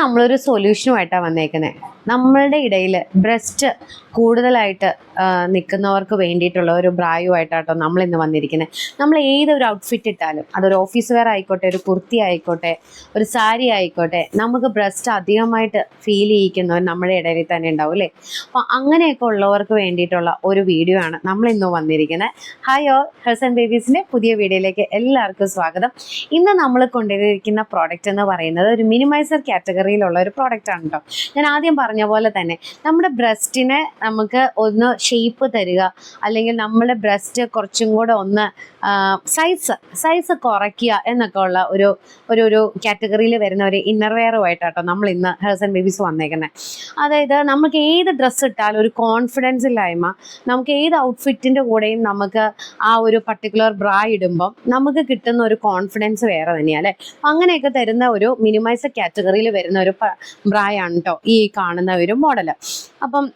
നമ്മളൊരു സൊല്യൂഷനുമായിട്ടാണ് വന്നേക്കുന്നത് നമ്മളുടെ ഇടയിൽ ബ്രസ്റ്റ് കൂടുതലായിട്ട് നിൽക്കുന്നവർക്ക് വേണ്ടിയിട്ടുള്ള ഒരു ബ്രായുമായിട്ടാട്ടോ നമ്മൾ ഇന്ന് വന്നിരിക്കുന്നത് നമ്മൾ ഏതൊരു ഔട്ട്ഫിറ്റ് ഇട്ടാലും അതൊരു ഓഫീസ് വെയർ ആയിക്കോട്ടെ ഒരു കുർത്തി ആയിക്കോട്ടെ ഒരു സാരി ആയിക്കോട്ടെ നമുക്ക് ബ്രസ്റ്റ് അധികമായിട്ട് ഫീൽ ചെയ്യിക്കുന്നവർ നമ്മുടെ ഇടയിൽ തന്നെ ഉണ്ടാവും അല്ലേ? അപ്പോൾ അങ്ങനെയൊക്കെ ഉള്ളവർക്ക് വേണ്ടിയിട്ടുള്ള ഒരു വീഡിയോ ആണ് നമ്മൾ ഇന്ന് വന്നിരിക്കുന്നത് ഹായ് ഓൾ ഹെൽസ് ആൻഡ് ബേബീസിന്റെ പുതിയ വീഡിയോയിലേക്ക് എല്ലാവർക്കും സ്വാഗതം. ഇന്ന് നമ്മൾ കൊണ്ടുവരിക്കുന്ന പ്രോഡക്റ്റ് എന്ന് പറയുന്നത് ഒരു മിനിമൈസർ കാറ്റഗറിയിലുള്ള ഒരു പ്രോഡക്റ്റ് ആണ് കേട്ടോ ഞാൻ ആദ്യം പറഞ്ഞ പോലെ തന്നെ നമ്മുടെ ബ്രസ്റ്റിനെ നമുക്ക് ഒന്ന് ഷേപ്പ് തരിക അല്ലെങ്കിൽ നമ്മുടെ ബ്രസ്റ്റ് കുറച്ചും കൂടെ ഒന്ന് സൈസ് സൈസ് കുറയ്ക്കുക എന്നൊക്കെ ഉള്ള ഒരു ഒരു ഒരു കാറ്റഗറിയിൽ വരുന്ന ഒരു ഇന്നർ വെയറുമായിട്ടാട്ടോ നമ്മൾ ഇന്ന് ഹേഴ്സ് ആൻഡ് ബേബീസ് വന്നേക്കുന്നത് അതായത് നമുക്ക് ഏത് ഡ്രസ്സ് ഇട്ടാലും ഒരു കോൺഫിഡൻസ് ഇല്ലായ്മ നമുക്ക് ഏത് ഔട്ട്ഫിറ്റിന്റെ കൂടെയും നമുക്ക് ആ ഒരു പർട്ടിക്കുലർ ബ്രാ ഇടുമ്പം നമുക്ക് കിട്ടുന്ന ഒരു കോൺഫിഡൻസ് വേറെ തന്നെയാണ് അല്ലേ? അങ്ങനെയൊക്കെ തരുന്ന ഒരു മിനിമൈസ് കാറ്റഗറിയിൽ വരുന്ന ഒരു പ്രായമാണ് കേട്ടോ ഈ കാണുന്ന ഒരു മോഡൽ അപ്പം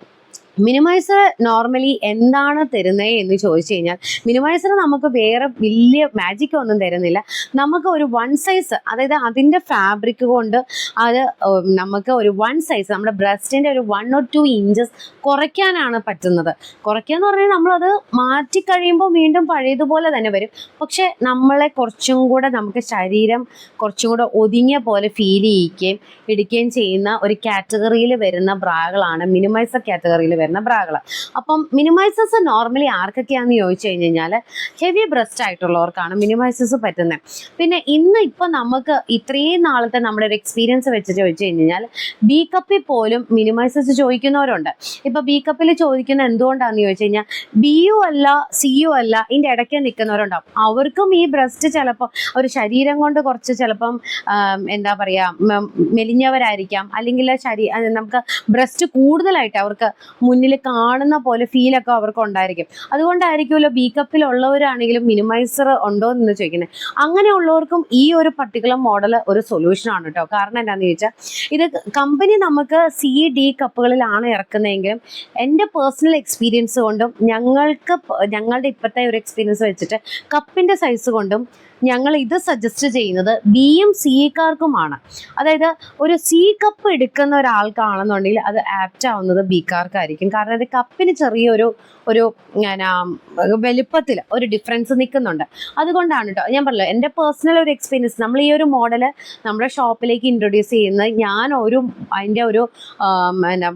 മിനിമൈസർ നോർമലി എന്താണ് തരുന്നത് എന്ന് ചോദിച്ചു കഴിഞ്ഞാൽ മിനിമൈസർ നമുക്ക് വേറെ വലിയ മാജിക് ഒന്നും തരുന്നില്ല. നമുക്ക് ഒരു വൺ സൈസ് അതായത് അതിന്റെ ഫാബ്രിക് കൊണ്ട് അത് നമുക്ക് ഒരു വൺ സൈസ് നമ്മുടെ ബ്രസ്റ്റിന്റെ ഒരു വൺ ഓർ ടു ഇഞ്ചസ് കുറയ്ക്കാനാണ് പറ്റുന്നത്. കുറയ്ക്കുക എന്ന് പറഞ്ഞാൽ നമ്മളത് മാറ്റി കഴിയുമ്പോൾ വീണ്ടും പഴയതുപോലെ തന്നെ വരും. പക്ഷെ നമ്മളെ കുറച്ചും കൂടെ നമുക്ക് ശരീരം കുറച്ചും കൂടെ ഒതുങ്ങിയ പോലെ ഫീൽ ചെയ്യിക്കുകയും എടുക്കുകയും ചെയ്യുന്ന ഒരു കാറ്റഗറിയിൽ വരുന്ന ബ്രാകളാണ് മിനിമൈസർ കാറ്റഗറിയിൽ വരുന്ന ബ്രാകൾ അപ്പം മിനിമൈസസ് നോർമലി ആർക്കൊക്കെയാണെന്ന് ചോദിച്ചു കഴിഞ്ഞ് കഴിഞ്ഞാൽ ഹെവി ബ്രസ്റ്റ് ആയിട്ടുള്ളവർക്കാണ് മിനിമൈസസ് പറ്റുന്നത് പിന്നെ ഇന്ന് ഇപ്പം നമുക്ക് ഇത്രയും നാളത്തെ നമ്മുടെ ഒരു എക്സ്പീരിയൻസ് വെച്ച് ചോദിച്ചു കഴിഞ്ഞ് കഴിഞ്ഞാൽ ബി കപ്പിൽ പോലും മിനിമൈസസ് ചോദിക്കുന്നവരുണ്ട്. ഇപ്പൊ ബി കപ്പിൽ ചോദിക്കുന്ന എന്തുകൊണ്ടാന്ന് ചോദിച്ചു കഴിഞ്ഞാൽ ബി യു അല്ല സി യു അല്ല ഇതിന്റെ ഇടയ്ക്ക് നിൽക്കുന്നവരുണ്ടാവും. അവർക്കും ഈ ബ്രസ്റ്റ് ചിലപ്പോൾ ഒരു ശരീരം കൊണ്ട് കുറച്ച് ചിലപ്പം എന്താ പറയാ മെലിഞ്ഞവരായിരിക്കാം. അല്ലെങ്കിൽ നമുക്ക് ബ്രസ്റ്റ് കൂടുതലായിട്ട് അവർക്ക് മുന്നിൽ കാണുന്ന പോലെ ഫീലൊക്കെ അവർക്ക് ഉണ്ടായിരിക്കും അതുകൊണ്ടായിരിക്കുമല്ലോ ബി കപ്പിലുള്ളവരാണെങ്കിലും മിനിമൈസർ ഉണ്ടോ എന്ന് ചോദിക്കുന്നത് അങ്ങനെയുള്ളവർക്കും ഈ ഒരു പർട്ടിക്കുലർ മോഡൽ ഒരു സൊല്യൂഷൻ ആണ് കേട്ടോ കാരണം എന്താണെന്ന് ചോദിച്ചാൽ ഇത് കമ്പനി നമുക്ക് സി ഡി കപ്പുകളിലാണ് ഇറക്കുന്നതെങ്കിലും എന്റെ പേഴ്സണൽ എക്സ്പീരിയൻസ് കൊണ്ടും ഞങ്ങൾക്ക് ഞങ്ങളുടെ ഇപ്പോഴത്തെ ഒരു എക്സ്പീരിയൻസ് വെച്ചിട്ട് കപ്പിന്റെ സൈസ് കൊണ്ടും ഞങ്ങൾ ഇത് സജസ്റ്റ് ചെയ്യുന്നത് ബിയും സിക്കാർക്കുമാണ് അതായത് ഒരു സി കപ്പ് എടുക്കുന്ന ഒരാൾക്കാണെന്നുണ്ടെങ്കിൽ അത് ആപ്റ്റ് ആവുന്നത് ബിക്കാർക്കായിരിക്കും കാരണം അത് കപ്പിന് ചെറിയൊരു ഒരു വലുപ്പത്തിൽ ഒരു ഡിഫറൻസ് നിൽക്കുന്നുണ്ട് അതുകൊണ്ടാണ് കേട്ടോ ഞാൻ പറഞ്ഞല്ലോ എന്റെ പേഴ്സണൽ ഒരു എക്സ്പീരിയൻസ് നമ്മൾ ഈ ഒരു മോഡൽ നമ്മുടെ ഷോപ്പിലേക്ക് ഇൻട്രൊഡ്യൂസ് ചെയ്യുന്നത് ഞാൻ ഒരു അതിന്റെ ഒരു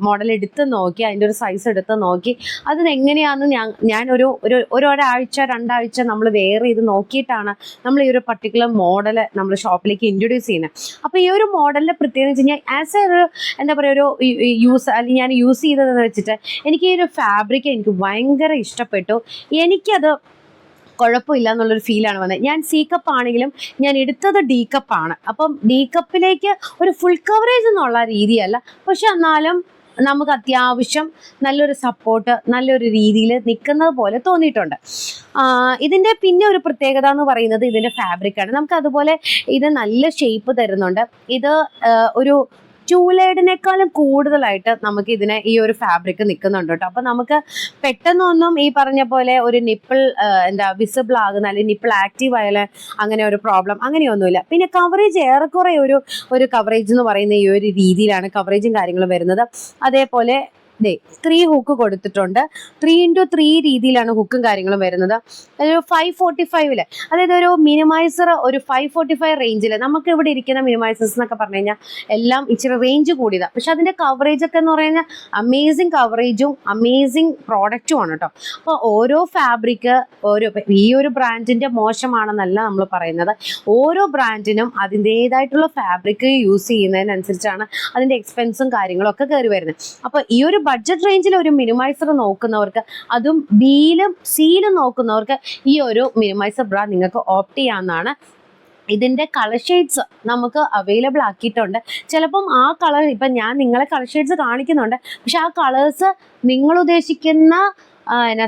മോഡൽ എടുത്ത് നോക്കി അതിന്റെ ഒരു സൈസ് എടുത്ത് നോക്കി അത് എങ്ങനെയാണെന്ന് ഞാൻ ഞാൻ ഒരു ഒരു ഒരാഴ്ച രണ്ടാഴ്ച നമ്മൾ വേറെ ഇത് നോക്കിയിട്ടാണ് നമ്മൾ ഈ ഒരു പർട്ടിക്കുലർ മോഡൽ നമ്മൾ ഷോപ്പിലേക്ക് ഇൻട്രൊഡ്യൂസ് ചെയ്യുന്നത് അപ്പോൾ ഈ ഒരു മോഡലിന്റെ പ്രത്യേകത വെച്ച് കഴിഞ്ഞാൽ ആസ് എ ഒരു എന്താ പറയുക ഒരു യൂസ് അല്ലെങ്കിൽ ഞാൻ യൂസ് ചെയ്തതെന്ന് വെച്ചിട്ട് എനിക്ക് ഈ ഒരു ഫാബ്രിക് എനിക്ക് ഭയങ്കര ഇഷ്ടപ്പെട്ടു. എനിക്കത് കുഴപ്പമില്ല എന്നുള്ളൊരു ഫീലാണ് വന്നത്. ഞാൻ സി കപ്പ് ആണെങ്കിലും ഞാൻ എടുത്തത് ഡി കപ്പാണ് അപ്പം ഡി കപ്പിലേക്ക് ഒരു ഫുൾ കവറേജ് എന്നുള്ള രീതിയല്ല. പക്ഷെ എന്നാലും നമുക്ക് അത്യാവശ്യം നല്ലൊരു സപ്പോർട്ട് നല്ലൊരു രീതിയിൽ നിൽക്കുന്നത് പോലെ തോന്നിയിട്ടുണ്ട്. ഇതിന്റെ പിന്നെ ഒരു പ്രത്യേകത എന്ന് പറയുന്നത് ഇതിന്റെ ഫാബ്രിക്കാണ് നമുക്ക് അതുപോലെ ഇത് നല്ല ഷേപ്പ് തരുന്നുണ്ട്. ഇത് ആ, ഒരു ചൂലേഡിനേക്കാളും കൂടുതലായിട്ട് നമുക്ക് ഇതിനെ ഈ ഒരു ഫാബ്രിക് നിൽക്കുന്നുണ്ട് കേട്ടോ. അപ്പൊ നമുക്ക് പെട്ടെന്നൊന്നും ഈ പറഞ്ഞ പോലെ ഒരു നിപ്പിൾ എന്താ വിസിബിൾ ആകുന്ന അല്ലെങ്കിൽ നിപ്പിൾ ആക്റ്റീവ് ആയാലും അങ്ങനെ ഒരു പ്രോബ്ലം അങ്ങനെയൊന്നുമില്ല. പിന്നെ കവറേജ് ഏറെക്കുറെ ഒരു ഒരു കവറേജ് എന്ന് പറയുന്ന ഈ ഒരു രീതിയിലാണ് കവറേജും കാര്യങ്ങളും വരുന്നത്. അതേപോലെ ദേ ത്രീ ഹുക്ക് കൊടുത്തിട്ടുണ്ട്. ത്രീ ഇന്റു ത്രീ രീതിയിലാണ് ഹുക്കും കാര്യങ്ങളും വരുന്നത്. ഒരു ഫൈവ് ഫോർട്ടി ഫൈവിൽ അതായത് ഒരു മിനിമൈസർ ഒരു ഫൈവ് ഫോർട്ടി ഫൈവ് റേഞ്ചിൽ നമുക്ക് ഇവിടെ ഇരിക്കുന്ന മിനിമൈസേഴ്സ് എന്നൊക്കെ പറഞ്ഞു കഴിഞ്ഞാൽ എല്ലാം ഇച്ചിരി റേഞ്ച് കൂടിയതാണ് പക്ഷെ അതിന്റെ കവറേജ് ഒക്കെ എന്ന് പറഞ്ഞു കഴിഞ്ഞാൽ അമേസിങ് കവറേജും അമേസിങ് പ്രോഡക്റ്റും ആണ് കേട്ടോ. അപ്പോൾ ഓരോ ഫാബ്രിക് ഓരോ ഈ ഒരു ബ്രാൻഡിന്റെ മോശമാണെന്നല്ല നമ്മൾ പറയുന്നത്. ഓരോ ബ്രാൻഡിനും അതിന്റേതായിട്ടുള്ള ഫാബ്രിക് യൂസ് ചെയ്യുന്നതിനനുസരിച്ചാണ് അതിന്റെ എക്സ്പെൻസും കാര്യങ്ങളും ഒക്കെ കയറി വരുന്നത്. അപ്പോൾ ഈ ഒരു ബഡ്ജറ്റ് റേഞ്ചിൽ ഒരു മിനിമൈസർ നോക്കുന്നവർക്ക് അതും ബിയിലും സിയിലും നോക്കുന്നവർക്ക് ഈ ഒരു മിനിമൈസർ ബ്രാ നിങ്ങൾക്ക് ഓപ്റ്റ് ചെയ്യാവുന്നതാണ്. ഇതിന്റെ കളർ ഷെയ്ഡ്സ് നമുക്ക് അവൈലബിൾ ആക്കിയിട്ടുണ്ട്. ചിലപ്പം ആ കളർ ഇപ്പം ഞാൻ നിങ്ങളെ കളർ ഷെയ്ഡ്സ് കാണിക്കുന്നുണ്ട്. പക്ഷെ ആ കളേഴ്സ് നിങ്ങൾ ഉദ്ദേശിക്കുന്ന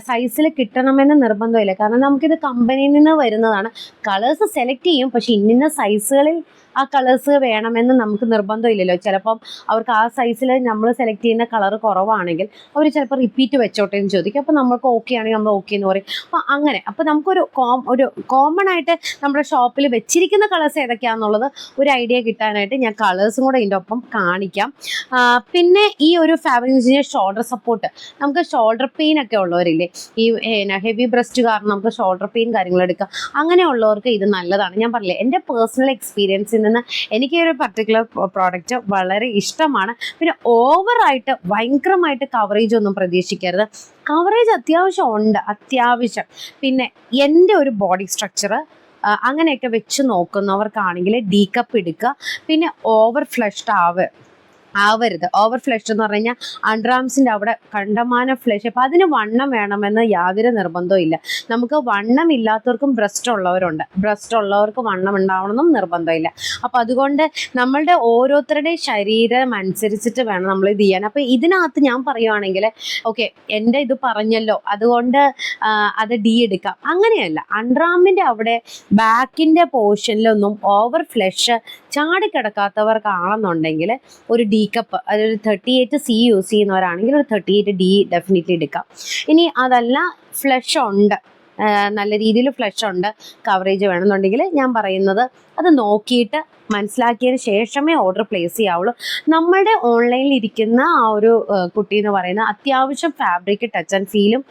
സൈസിൽ കിട്ടണമെന്ന് നിർബന്ധമില്ല. കാരണം നമുക്കിത് കമ്പനിയിൽ നിന്ന് വരുന്നതാണ്. കളേഴ്സ് സെലക്ട് ചെയ്യും പക്ഷെ ഇന്ന സൈസുകളിൽ ആ കളേഴ്സ് വേണമെന്ന് നമുക്ക് നിർബന്ധമില്ലല്ലോ ചിലപ്പം അവർക്ക് ആ സൈസിൽ നമ്മൾ സെലക്ട് ചെയ്യുന്ന കളർ കുറവാണെങ്കിൽ അവർ ചിലപ്പോൾ റിപ്പീറ്റ് വെച്ചോട്ടെ എന്ന് ചോദിക്കും. അപ്പോൾ നമ്മൾക്ക് ഓക്കെ ആണെങ്കിൽ നമ്മൾ ഓക്കെ എന്ന് പറയും. അപ്പോൾ അങ്ങനെ. അപ്പോൾ നമുക്കൊരു കോം ഒരു കോമൺ ആയിട്ട് നമ്മുടെ ഷോപ്പിൽ വെച്ചിരിക്കുന്ന കളേഴ്സ് ഏതൊക്കെയാണെന്നുള്ളത് ഒരു ഐഡിയ കിട്ടാനായിട്ട് ഞാൻ കളേഴ്സും കൂടെ ഇതിന്റെ ഒപ്പം കാണിക്കാം. പിന്നെ ഈ ഒരു ഫാബ്രിക് ഷോൾഡർ സപ്പോർട്ട് നമുക്ക് ഷോൾഡർ പെയിൻ ഒക്കെ ഉള്ളവരില്ലേ? ഈ ഹെവി ബ്രസ്റ്റ് കാരണം നമുക്ക് ഷോൾഡർ പെയിൻ കാര്യങ്ങൾ എടുക്കാം അങ്ങനെയുള്ളവർക്ക് ഇത് നല്ലതാണ്. ഞാൻ പറഞ്ഞില്ലേ എന്റെ പേഴ്സണൽ എക്സ്പീരിയൻസിൽ നിന്ന് എനിക്ക് ഒരു പർട്ടിക്കുലർ പ്രോഡക്റ്റ് വളരെ ഇഷ്ടമാണ്. പിന്നെ ഓവറായിട്ട് ഭയങ്കരമായിട്ട് കവറേജ് ഒന്നും പ്രതീക്ഷിക്കരുത്. കവറേജ് അത്യാവശ്യം ഉണ്ട് അത്യാവശ്യം. പിന്നെ എന്റെ ഒരു ബോഡി സ്ട്രക്ചർ അങ്ങനെയൊക്കെ വെച്ച് നോക്കുന്നവർക്കാണെങ്കിൽ ഡീ കപ്പ് എടുക്കുക പിന്നെ ഓവർ ഫ്ലഷ്ഡ് ആവ് ആവരുത്. ഓവർ ഫ്ലഷ് എന്ന് പറഞ്ഞു കഴിഞ്ഞാൽ അവിടെ കണ്ടമാനം ഫ്ലഷ് അപ്പം അതിന് വണ്ണം വേണമെന്ന് യാതൊരു നിർബന്ധവും ഇല്ല. നമുക്ക് വണ്ണം ഇല്ലാത്തവർക്കും ബ്രസ്റ്റ് ഉള്ളവരുണ്ട്. ബ്രസ്റ്റ് ഉള്ളവർക്ക് വണ്ണം ഉണ്ടാവണമെന്നും നിർബന്ധമില്ല അപ്പം അതുകൊണ്ട് നമ്മളുടെ ഓരോരുത്തരുടെയും ശരീരം അനുസരിച്ചിട്ട് വേണം നമ്മൾ ഇത് ചെയ്യാൻ. അപ്പം ഇതിനകത്ത് ഞാൻ പറയുവാണെങ്കിൽ ഓക്കെ എന്റെ ഇത് പറഞ്ഞല്ലോ. അതുകൊണ്ട് അത് ഡി എടുക്കാം. അങ്ങനെയല്ല. അണ്ടർആമിന്റെ അവിടെ ബാക്കിന്റെ പോർഷനിലൊന്നും ഓവർ ഫ്ലഷ് ചാടിക്കിടക്കാത്തവർക്കാണെന്നുണ്ടെങ്കിൽ ഒരു ഡി കപ്പ് അതൊരു തേർട്ടി എയ്റ്റ് സി യൂസ് ചെയ്യുന്നവരാണെങ്കിൽ ഒരു തേർട്ടി എയ്റ്റ് ഡി ഡെഫിനറ്റ്ലി എടുക്കാം. ഇനി അതല്ല ഫ്ലഷ് ഉണ്ട്. നല്ല രീതിയിൽ ഫ്ലഷ് ഉണ്ട് കവറേജ് വേണമെന്നുണ്ടെങ്കിൽ ഞാൻ പറയുന്നത് അത് നോക്കിയിട്ട് മനസ്സിലാക്കിയതിന് ശേഷമേ ഓർഡർ പ്ലേസ് ചെയ്യാവുള്ളൂ. നമ്മളുടെ ഓൺലൈനിൽ ഇരിക്കുന്ന ആ ഒരു കുട്ടി എന്ന് പറയുന്ന അത്യാവശ്യം ഫാബ്രിക് ടച്ച് ആൻഡ് ഫീലും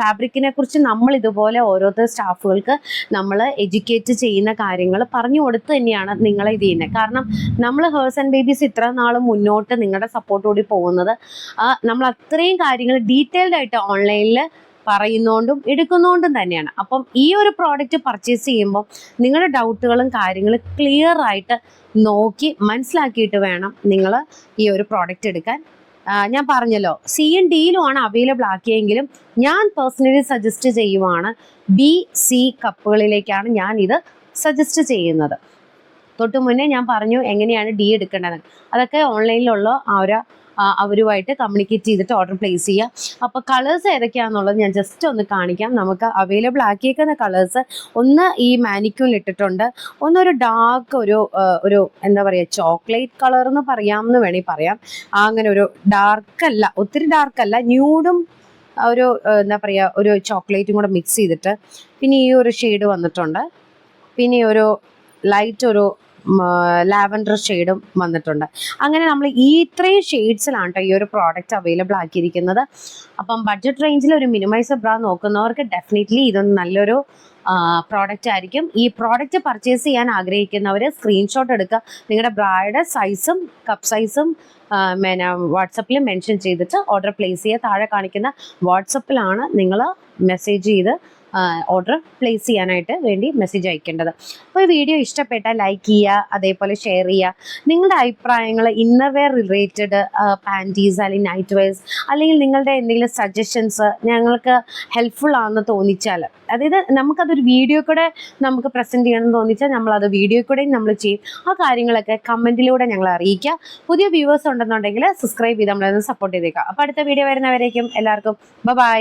ഫാബ്രിക്കിനെ കുറിച്ച് നമ്മൾ ഇതുപോലെ ഓരോരുത്തർ സ്റ്റാഫുകൾക്ക് നമ്മൾ എഡ്യൂക്കേറ്റ് ചെയ്യുന്ന കാര്യങ്ങൾ പറഞ്ഞു കൊടുത്ത് തന്നെയാണ് നിങ്ങളെ ഇത് ചെയ്യുന്നത്. കാരണം നമ്മൾ ഹേഴ്സ് ആൻഡ് ബേബീസ് ഇത്ര നാൾ മുന്നോട്ട് നിങ്ങളുടെ സപ്പോർട്ടോടി പോകുന്നത് നമ്മൾ അത്രയും കാര്യങ്ങൾ ഡീറ്റെയിൽഡ് ആയിട്ട് ഓൺലൈനിൽ പറയുന്നോണ്ടും എടുക്കുന്നോണ്ടും തന്നെയാണ്. അപ്പം ഈ ഒരു പ്രോഡക്റ്റ് പർച്ചേസ് ചെയ്യുമ്പോൾ നിങ്ങളുടെ ഡൗട്ടുകളും കാര്യങ്ങളും ക്ലിയർ ആയിട്ട് നോക്കി മനസ്സിലാക്കിയിട്ട് വേണം നിങ്ങൾ ഈ ഒരു പ്രോഡക്റ്റ് എടുക്കാൻ. ഞാൻ പറഞ്ഞല്ലോ സി എൻ ഡിയിലും ആണ് അവൈലബിൾ ആക്കിയെങ്കിലും ഞാൻ പേഴ്സണലി സജസ്റ്റ് ചെയ്യുവാണ് ബി സി കപ്പുകളിലേക്കാണ് ഞാൻ ഇത് സജസ്റ്റ് ചെയ്യുന്നത്. തൊട്ട് മുന്നേ ഞാൻ പറഞ്ഞു എങ്ങനെയാണ് ഡി എടുക്കേണ്ടത്. അതൊക്കെ ഓൺലൈനിലുള്ള ആ ഒരു അവരുമായിട്ട് കമ്മ്യൂണിക്കേറ്റ് ചെയ്തിട്ട് ഓർഡർ പ്ലേസ് ചെയ്യുക അപ്പോൾ കളേഴ്സ് ഏതൊക്കെയാണെന്നുള്ളത് ഞാൻ ജസ്റ്റ് ഒന്ന് കാണിക്കാം. നമുക്ക് അവൈലബിൾ ആക്കിയേക്കുന്ന കളേഴ്സ് ഒന്ന് ഈ മാനിക്യൂൺ ഇട്ടിട്ടുണ്ട്. ഒന്നൊരു ഡാർക്ക് ഒരു ഒരു എന്താ പറയുക ചോക്ലേറ്റ് കളർ എന്ന് പറയാമെന്ന് വേണമെങ്കിൽ പറയാം. അങ്ങനെ ഒരു ഡാർക്ക് അല്ല ഒത്തിരി ഡാർക്ക് അല്ല ന്യൂഡും ഒരു എന്താ പറയുക ഒരു ചോക്ലേറ്റും കൂടെ മിക്സ് ചെയ്തിട്ട്. പിന്നെ ഈ ഒരു ഷെയ്ഡ് വന്നിട്ടുണ്ട്. പിന്നെ ഒരു ലൈറ്റ് ഒരു ലാവൻഡർ ഷെയ്ഡും വന്നിട്ടുണ്ട്. അങ്ങനെ നമ്മൾ ഈ ഇത്രയും ഷെയ്ഡ്സിലാണ് കേട്ടോ ഈ ഒരു പ്രോഡക്റ്റ് അവൈലബിൾ ആക്കിയിരിക്കുന്നത്. അപ്പം ബഡ്ജറ്റ് റേഞ്ചിൽ ഒരു മിനിമൈസർ ബ്രാ നോക്കുന്നവർക്ക് ഡെഫിനറ്റ്ലി ഇതൊന്നും നല്ലൊരു പ്രോഡക്റ്റ് ആയിരിക്കും. ഈ പ്രോഡക്റ്റ് പർച്ചേസ് ചെയ്യാൻ ആഗ്രഹിക്കുന്നവർ സ്ക്രീൻഷോട്ട് എടുക്കുക. നിങ്ങളുടെ ബ്രായുടെ സൈസും കപ്പ് സൈസും പിന്നെ വാട്സപ്പിൽ മെൻഷൻ ചെയ്തിട്ട് ഓർഡർ പ്ലേസ് ചെയ്യുക താഴെ കാണിക്കുന്ന വാട്സപ്പിലാണ് നിങ്ങൾ മെസ്സേജ് ചെയ്ത് ഓർഡർ പ്ലേസ് ചെയ്യാനായിട്ട് വേണ്ടി മെസ്സേജ് അയക്കേണ്ടത്. അപ്പോൾ ഈ വീഡിയോ ഇഷ്ടപ്പെട്ടാൽ ലൈക്ക് ചെയ്യുക അതേപോലെ ഷെയർ ചെയ്യുക. നിങ്ങളുടെ അഭിപ്രായങ്ങൾ ഇന്നർ വെയർ റിലേറ്റഡ് പാന്റീസ് അല്ലെങ്കിൽ നൈറ്റ് വെയർസ് അല്ലെങ്കിൽ നിങ്ങളുടെ എന്തെങ്കിലും സജഷൻസ് ഞങ്ങൾക്ക് ഹെൽപ്ഫുൾ ആണെന്ന് തോന്നിച്ചാൽ അതായത് നമുക്കതൊരു വീഡിയോ കൂടെ നമുക്ക് പ്രസന്റ് ചെയ്യണമെന്ന് തോന്നിച്ചാൽ നമ്മളത് വീഡിയോ കൂടെയും നമ്മൾ ചെയ്യും. ആ കാര്യങ്ങളൊക്കെ കമന്റിലൂടെ ഞങ്ങൾ അറിയിക്കുക. പുതിയ വ്യൂവേഴ്സ് ഉണ്ടെന്നുണ്ടെങ്കിൽ സബ്സ്ക്രൈബ് ചെയ്ത് നമ്മളൊന്ന് സപ്പോർട്ട് ചെയ്തേക്കാം അപ്പോൾ അടുത്ത വീഡിയോ വരുന്നവരേക്കും എല്ലാവർക്കും ബൈ